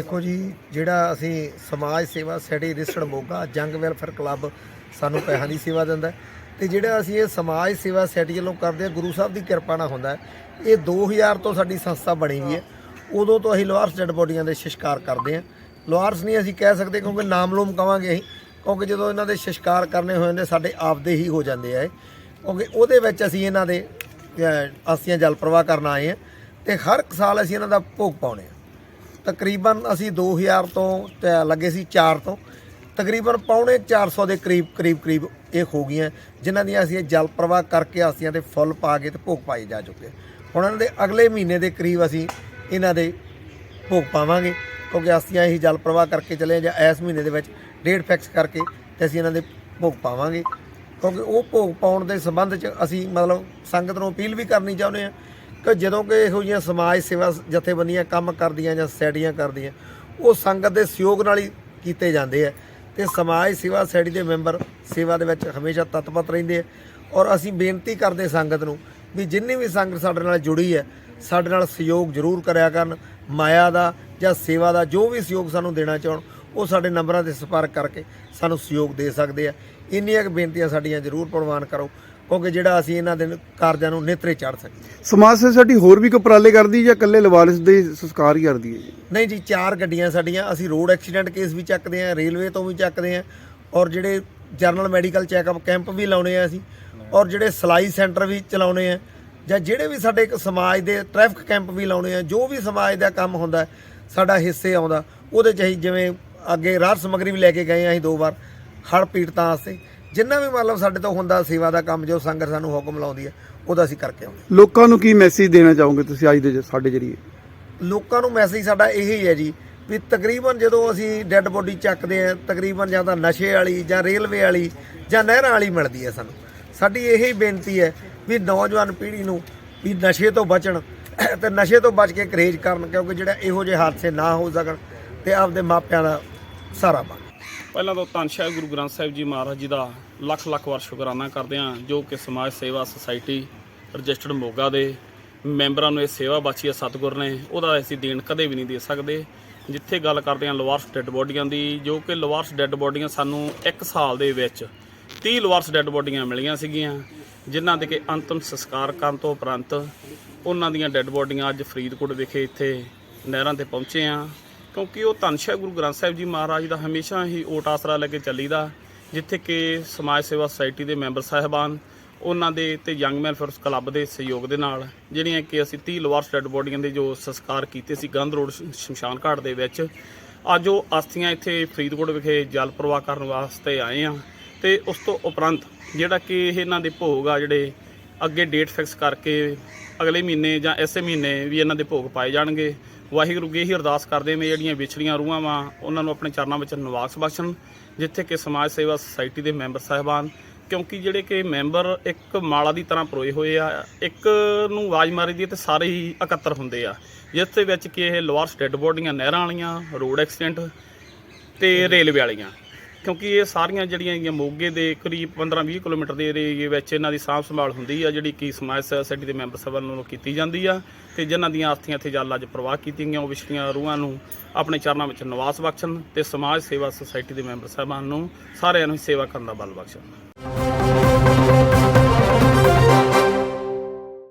ਦੇਖੋ ਜੀ ਜਿਹੜਾ ਅਸੀਂ ਸਮਾਜ ਸੇਵਾ ਸੈਡੀ ਰਿਸੜ ਮੋਗਾ ਜੰਗ ਵੈਲਫੇਅਰ ਕਲੱਬ ਸਾਨੂੰ ਪੈਸਿਆਂ ਦੀ ਸੇਵਾ ਦਿੰਦਾ ਹੈ ਤੇ ਜਿਹੜਾ ਅਸੀਂ ਇਹ ਸਮਾਜ ਸੇਵਾ ਸੈਡੀ ਵੱਲੋਂ ਕਰਦੇ ਹਾਂ ਗੁਰੂ ਸਾਹਿਬ ਦੀ ਕਿਰਪਾ ਨਾਲ ਹੁੰਦਾ ਹੈ। ਇਹ 2000 ਤੋਂ ਸਾਡੀ ਸੰਸਥਾ ਬਣੀ ਹੋਈ ਹੈ। ਉਦੋਂ ਤੋਂ ਅਸੀਂ ਲੋਹਾਰਸ ਡੈਡ ਬੋਡੀਆਂ ਦੇ ਸਿਸ਼ਕਾਰ ਕਰਦੇ ਹਾਂ। ਲੋਹਾਰਸ ਨਹੀਂ ਅਸੀਂ ਕਹਿ ਸਕਦੇ ਕਿਉਂਕਿ ਨਾਮ ਲੋਮ ਕਵਾਂਗੇ ਅਸੀਂ ਕਿਉਂਕਿ ਜਦੋਂ ਇਹਨਾਂ ਦੇ ਸਿਸ਼ਕਾਰ ਕਰਨੇ ਹੋਏ ਜਾਂਦੇ ਸਾਡੇ ਆਪਦੇ ਹੀ ਹੋ ਜਾਂਦੇ ਆ ਇਹ। ਕਿਉਂਕਿ ਉਹਦੇ ਵਿੱਚ ਅਸੀਂ ਇਹਨਾਂ ਦੇ ਅਹ, ਜਲ ਪ੍ਰਵਾਹ ਕਰਨ ਆਏ ਹਾਂ ਤੇ ਹਰ ਇੱਕ ਸਾਲ ਅਸੀਂ ਇਹਨਾਂ ਦਾ ਭੋਗ ਪਾਉਣੇ ਆ ਤਕਰੀਬਨ ਅਸੀਂ 2000 ਤੋਂ ਤੇ ਲੱਗੇ ਸੀ 4 ਤੋਂ। ਤਕਰੀਬਨ ਪੌਣੇ 400 ਦੇ ਕਰੀਬ ਕਰੀਬ ਕਰੀਬ ਇਹ ਹੋ ਗਈਆਂ, ਜਿਨ੍ਹਾਂ ਦੀਆਂ ਅਸੀਂ ਜਲ ਪ੍ਰਵਾਹ ਕਰਕੇ ਆਸੀਆਂ ਤੇ ਫੁੱਲ ਪਾ ਕੇ ਤੇ ਭੋਗ ਪਾਏ ਜਾ ਚੁੱਕੇ ਹੁਣ ਇਹਨਾਂ ਦੇ ਅਗਲੇ ਮਹੀਨੇ ਦੇ ਕਰੀਬ ਅਸੀਂ ਇਹਨਾਂ ਦੇ ਭੋਗ ਪਾਵਾਂਗੇ, ਕਿਉਂਕਿ ਆਸੀਆਂ ਹੀ ਜਲ ਪ੍ਰਵਾਹ ਕਰਕੇ ਚੱਲੇ ਜਾਂ ਇਸ ਮਹੀਨੇ ਦੇ ਵਿੱਚ ਡੇਟ ਫਿਕਸ ਕਰਕੇ ਤੇ ਅਸੀਂ ਇਹਨਾਂ ਦੇ ਭੋਗ ਪਾਵਾਂਗੇ। ਕਿਉਂਕਿ ਉਹ ਭੋਗ ਪਾਉਣ ਦੇ ਸੰਬੰਧ 'ਚ ਅਸੀਂ ਮਤਲਬ ਸੰਗਤ ਨੂੰ ਅਪੀਲ ਵੀ ਕਰਨੀ ਚਾਹੁੰਦੇ ਹਾਂ ਕਿ ਜਦੋਂ ਕਿ ਇਹੋ ਜਿਹੀਆਂ ਸਮਾਜ ਸੇਵਾ ਜਥੇਬੰਦੀਆਂ ਕੰਮ ਕਰਦੀਆਂ ਜਾਂ ਸੈਡੀਆਂ ਕਰਦੀਆਂ, ਉਹ ਸੰਗਤ ਦੇ ਸਹਿਯੋਗ ਨਾਲ ਹੀ ਕੀਤੇ ਜਾਂਦੇ ਆ। ਤੇ ਸਮਾਜ ਸੇਵਾ ਸੈਡੀ ਦੇ ਮੈਂਬਰ ਸੇਵਾ ਦੇ ਵਿੱਚ ਹਮੇਸ਼ਾ ਤਤਪਰ ਰਹਿੰਦੇ ਆ। ਔਰ ਅਸੀਂ ਬੇਨਤੀ ਕਰਦੇ ਸੰਗਤ ਨੂੰ ਵੀ ਜਿੰਨੀ ਵੀ ਸੰਗਤ ਸਾਡੇ ਨਾਲ ਜੁੜੀ ਹੈ, ਸਾਡੇ ਨਾਲ ਸਹਿਯੋਗ ਜ਼ਰੂਰ ਕਰਿਆ ਕਰਨ। ਮਾਇਆ ਦਾ ਜਾਂ ਸੇਵਾ ਦਾ ਜੋ ਵੀ ਸਹਿਯੋਗ ਸਾਨੂੰ ਦੇਣਾ ਚਾਹਣ, ਉਹ ਸਾਡੇ ਨੰਬਰਾਂ ਤੇ ਸੰਪਰਕ ਕਰਕੇ ਸਾਨੂੰ ਸਹਿਯੋਗ ਦੇ ਸਕਦੇ ਆ। ਇੰਨੀਆਂ ਕੁ ਬੇਨਤੀਆਂ ਸਾਡੀਆਂ ਜ਼ਰੂਰ ਪ੍ਰਵਾਨ ਕਰੋ। ਕਿਉਂਕਿ ਜਿਹੜਾ ਅਸੀਂ ਇਹਨਾਂ ਦੇ ਕਾਰਜਾਂ ਨੂੰ ਨੇਤਰੇ ਚੜ੍ਹ ਸਕੀਏ। ਸਮਾਜ ਸੇਵਾ ਸਾਡੀ ਹੋਰ ਵੀ ਕੋਈ ਉਪਰਾਲੇ ਕਰਦੀ ਜਾਂ ਇਕੱਲੇ ਲਵਾਰਿਸ ਦੇ ਸੰਸਕਾਰ ਹੀ ਕਰਦੀ ਹੈ ਜੀ? ਨਹੀਂ ਜੀ ਚਾਰ ਗੱਡੀਆਂ ਸਾਡੀਆਂ ਅਸੀਂ ਰੋਡ ਐਕਸੀਡੈਂਟ ਕੇਸ ਵੀ ਚੱਕਦੇ ਆਂ ਰੇਲਵੇ ਤੋਂ ਵੀ ਚੱਕਦੇ ਆਂ ਔਰ ਜਿਹੜੇ ਜਰਨਲ ਮੈਡੀਕਲ ਚੈੱਕਅਪ ਕੈਂਪ ਵੀ ਲਾਉਣੇ ਆ ਅਸੀਂ ਔਰ ਜਿਹੜੇ ਸਲਾਈ ਸੈਂਟਰ ਵੀ ਚਲਾਉਣੇ ਆ ਜਾਂ ਜਿਹੜੇ ਵੀ ਸਾਡੇ ਇੱਕ ਸਮਾਜ ਦੇ ਟ੍ਰੈਫਿਕ ਕੈਂਪ ਵੀ ਲਾਉਣੇ ਆ ਜੋ ਵੀ ਸਮਾਜ ਦਾ ਕੰਮ ਹੁੰਦਾ ਸਾਡਾ ਹਿੱਸੇ ਆਉਂਦਾ ਉਹਦੇ ਚ ਅਸੀਂ ਜਿਵੇਂ ਅੱਗੇ ਰਾਹਤ ਸਮੱਗਰੀ ਵੀ ਲੈ ਕੇ ਗਏ ਆ ਅਸੀਂ ਦੋ ਵਾਰ ਹੜ੍ਹ ਪੀੜਤਾਂ ਵਾਸਤੇ। ਜਿੰਨਾ ਵੀ ਮਤਲਬ ਸਾਡੇ ਤੋਂ ਹੁੰਦਾ ਸੇਵਾ ਦਾ ਕੰਮ ਜੋ ਸੰਗਤ ਸਾਨੂੰ ਹੁਕਮ ਲਾਉਂਦੀ ਹੈ ਉਹਦਾ ਅਸੀਂ ਕਰਕੇ ਆਉਂਦੇ ਲੋਕਾਂ ਨੂੰ ਕੀ ਮੈਸੇਜ ਦੇਣਾ ਚਾਹੋਗੇ ਤੁਸੀਂ ਅੱਜ ਦੇ ਸਾਡੇ ਜਰੀਏ? ਲੋਕਾਂ ਨੂੰ ਮੈਸੇਜ ਸਾਡਾ ਇਹੀ ਹੈ ਜੀ ਵੀ ਤਕਰੀਬਨ ਜਦੋਂ ਅਸੀਂ ਡੈੱਡ ਬੋਡੀ ਚੱਕਦੇ ਆ ਤਕਰੀਬਨ ਜਾਂ ਤਾਂ ਨਸ਼ੇ ਵਾਲੀ ਜਾਂ ਰੇਲਵੇ ਵਾਲੀ ਜਾਂ ਨਹਿਰਾਂ ਵਾਲੀ ਮਿਲਦੀ ਹੈ ਸਾਨੂੰ। ਸਾਡੀ ਇਹੀ ਬੇਨਤੀ ਹੈ ਵੀ ਨੌਜਵਾਨ ਪੀੜ੍ਹੀ ਨੂੰ ਵੀ ਨਸ਼ੇ ਤੋਂ ਬਚਣ ਤੇ ਨਸ਼ੇ ਤੋਂ ਬਚ ਕੇ ਕਰੇਜ ਕਰਨ ਕਿਉਂਕਿ ਜਿਹੜਾ ਇਹੋ ਜਿਹੇ ਹਾਦਸੇ ਨਾ ਹੋ ਸਕਣ ਤੇ ਆਪਦੇ ਮਾਪਿਆਂ ਦਾ ਸਹਾਰਾ ਬਣ ਪਹਿਲਾਂ ਤਾਂ ਧੰਨ ਗੁਰੂ ਗ੍ਰੰਥ ਸਾਹਿਬ ਜੀ ਮਹਾਰਾਜ ਜੀ ਦਾ ਲੱਖ ਲੱਖ ਵਾਰ ਸ਼ੁਕਰਾਨਾ ਕਰਦੇ ਹਾਂ, ਜੋ ਕਿ ਸਮਾਜ ਸੇਵਾ ਸੁਸਾਇਟੀ ਰਜਿਸਟਰਡ ਮੋਗਾ ਦੇ ਮੈਂਬਰਾਂ ਨੂੰ ਇਹ ਸੇਵਾ ਬਖਸ਼ੀ ਆ ਸਤਿਗੁਰ ਨੇ। ਉਹਦਾ ਅਸੀਂ ਦੇਣ ਕਦੇ ਵੀ ਨਹੀਂ ਦੇ ਸਕਦੇ। ਜਿੱਥੇ ਗੱਲ ਕਰਦੇ ਹਾਂ ਲਵਾਰਸ ਡੈੱਡ ਬੋਡੀਆਂ ਦੀ, ਜੋ ਕਿ ਲਵਾਰਸ ਡੈੱਡ ਬੋਡੀਆਂ ਸਾਨੂੰ 1 ਸਾਲ ਦੇ ਵਿੱਚ 30 ਲਵਾਰਸ ਡੈੱਡ ਬੋਡੀਆਂ ਮਿਲੀਆਂ ਸੀਗੀਆਂ, ਜਿਨ੍ਹਾਂ ਦੇ ਕਿ ਅੰਤਮ ਸੰਸਕਾਰ ਕਰਨ ਤੋਂ ਉਪਰੰਤ ਉਹਨਾਂ ਦੀਆਂ ਡੈੱਡ ਬੋਡੀਆਂ ਅੱਜ ਫਰੀਦਕੋਟ ਵਿਖੇ ਇੱਥੇ ਨਹਿਰਾਂ ਤੇ ਪਹੁੰਚੇ ਆ ਕਿਉਂਕਿ ਉਹ ਧੰਨ ਗੁਰੂ ਗ੍ਰੰਥ ਸਾਹਿਬ ਜੀ ਮਹਾਰਾਜ ਦਾ ਹਮੇਸ਼ਾ ਹੀ ਓਟ ਆਸਰਾ ਲੈ ਕੇ ਚੱਲੀਦਾ, ਜਿੱਥੇ ਕਿ ਸਮਾਜ ਸੇਵਾ ਸੁਸਾਇਟੀ ਦੇ ਮੈਂਬਰ ਸਾਹਿਬਾਨ, ਉਹਨਾਂ ਦੇ ਤੇ ਯੰਗ ਮੈਨ ਫੋਰਸ ਕਲੱਬ ਦੇ ਸਹਿਯੋਗ ਦੇ ਨਾਲ, ਜਿਹੜੀਆਂ ਕਿ ਅਸੀਂ 30 ਲਵਾਰਸ ਡੈੱਡ ਬੋਡੀਆਂ ਦੇ ਜੋ ਸੰਸਕਾਰ ਕੀਤੇ ਸੀ ਗੰਧ ਰੋਡ ਸ਼ਮਸ਼ਾਨ ਘਾਟ ਦੇ ਵਿੱਚ, ਅੱਜ ਉਹ ਅਸਥੀਆਂ ਇੱਥੇ ਫਰੀਦਕੋਟ ਵਿਖੇ ਜਲ ਪ੍ਰਵਾਹ ਕਰਨ ਵਾਸਤੇ ਆਏ ਆ, ਤੇ ਉਸ ਤੋਂ ਉਪਰੰਤ ਜਿਹੜਾ ਕਿ ਇਹਨਾਂ ਦੇ ਭੋਗ ਆ ਜਿਹੜੇ ਅੱਗੇ ਡੇਟ ਫਿਕਸ ਕਰਕੇ ਅਗਲੇ ਮਹੀਨੇ ਜਾਂ ਇਸੇ ਮਹੀਨੇ ਵੀ ਇਹਨਾਂ ਦੇ ਭੋਗ ਪਾਏ ਜਾਣਗੇ ਵਾਹਿਗੁਰੂ ਅੱਗੇ ਹੀ ਅਰਦਾਸ ਕਰਦੇ ਨੇ ਜਿਹੜੀਆਂ ਵਿਛੜੀਆਂ ਰੂਹਾਂ ਵਾ, ਉਹਨਾਂ ਨੂੰ ਆਪਣੇ ਚਰਨਾਂ ਵਿੱਚ ਨਿਵਾਸ ਬਖਸ਼ਣ, ਜਿੱਥੇ ਕਿ ਸਮਾਜ ਸੇਵਾ ਸੁਸਾਇਟੀ ਦੇ ਮੈਂਬਰ ਸਾਹਿਬਾਨ, ਕਿਉਂਕਿ ਜਿਹੜੇ ਕਿ ਮੈਂਬਰ ਇੱਕ ਮਾਲਾ ਦੀ ਤਰ੍ਹਾਂ ਪਰੋਏ ਹੋਏ ਆ, ਇੱਕ ਨੂੰ ਆਵਾਜ਼ ਮਾਰੀ ਦੀ ਹੈ ਤੇ ਸਾਰੇ ਹੀ ਇਕੱਤਰ ਹੁੰਦੇ ਆ ਜਿਸ ਦੇ ਵਿੱਚ ਕਿ ਇਹ ਲੋਅਰਸ, ਡੈੱਡ ਬੋਡੀਆਂ ਨਹਿਰਾਂ ਵਾਲੀਆਂ, ਰੋਡ ਐਕਸੀਡੈਂਟ ਤੇ ਰੇਲਵੇ ਵਾਲੀਆਂ। ਕਿਉਂਕਿ ਇਹ ਸਾਰੀਆਂ ਜਿਹੜੀਆਂ ਹੈਗੀਆਂ ਮੋਗੇ ਦੇ ਕਰੀਬ 15-20 ਕਿਲੋਮੀਟਰ ਦੇ ਏਰੀਏ ਵਿੱਚ ਇਹਨਾਂ ਦੀ ਸਾਂਭ ਸੰਭਾਲ ਹੁੰਦੀ ਆ, ਜਿਹੜੀ ਕਿ ਸਮਾਜ ਸੇਵਾ ਸੋਸਾਇਟੀ ਦੇ ਮੈਂਬਰ ਸਭਾ ਵੱਲੋਂ ਕੀਤੀ ਜਾਂਦੀ ਆ ਤੇ ਜਿਨ੍ਹਾਂ ਦੀਆਂ ਆਸਥੀਆਂ ਇੱਥੇ ਜਲ ਅੱਜ ਪ੍ਰਵਾਹ ਕੀਤੀਆਂ ਗਈਆਂ, ਉਹ ਵਿਛੜੀਆਂ ਰੂਹਾਂ ਨੂੰ ਆਪਣੇ ਚਰਨਾਂ ਵਿੱਚ ਨਿਵਾਸ ਬਖਸ਼ਣ ਤੇ ਸਮਾਜ ਸੇਵਾ ਸੁਸਾਇਟੀ ਦੇ ਮੈਂਬਰ ਸਾਹਿਬਾਨ ਨੂੰ ਸਾਰਿਆਂ ਨੂੰ ਸੇਵਾ ਕਰਨ ਦਾ ਬਲ ਬਖਸ਼ਣ।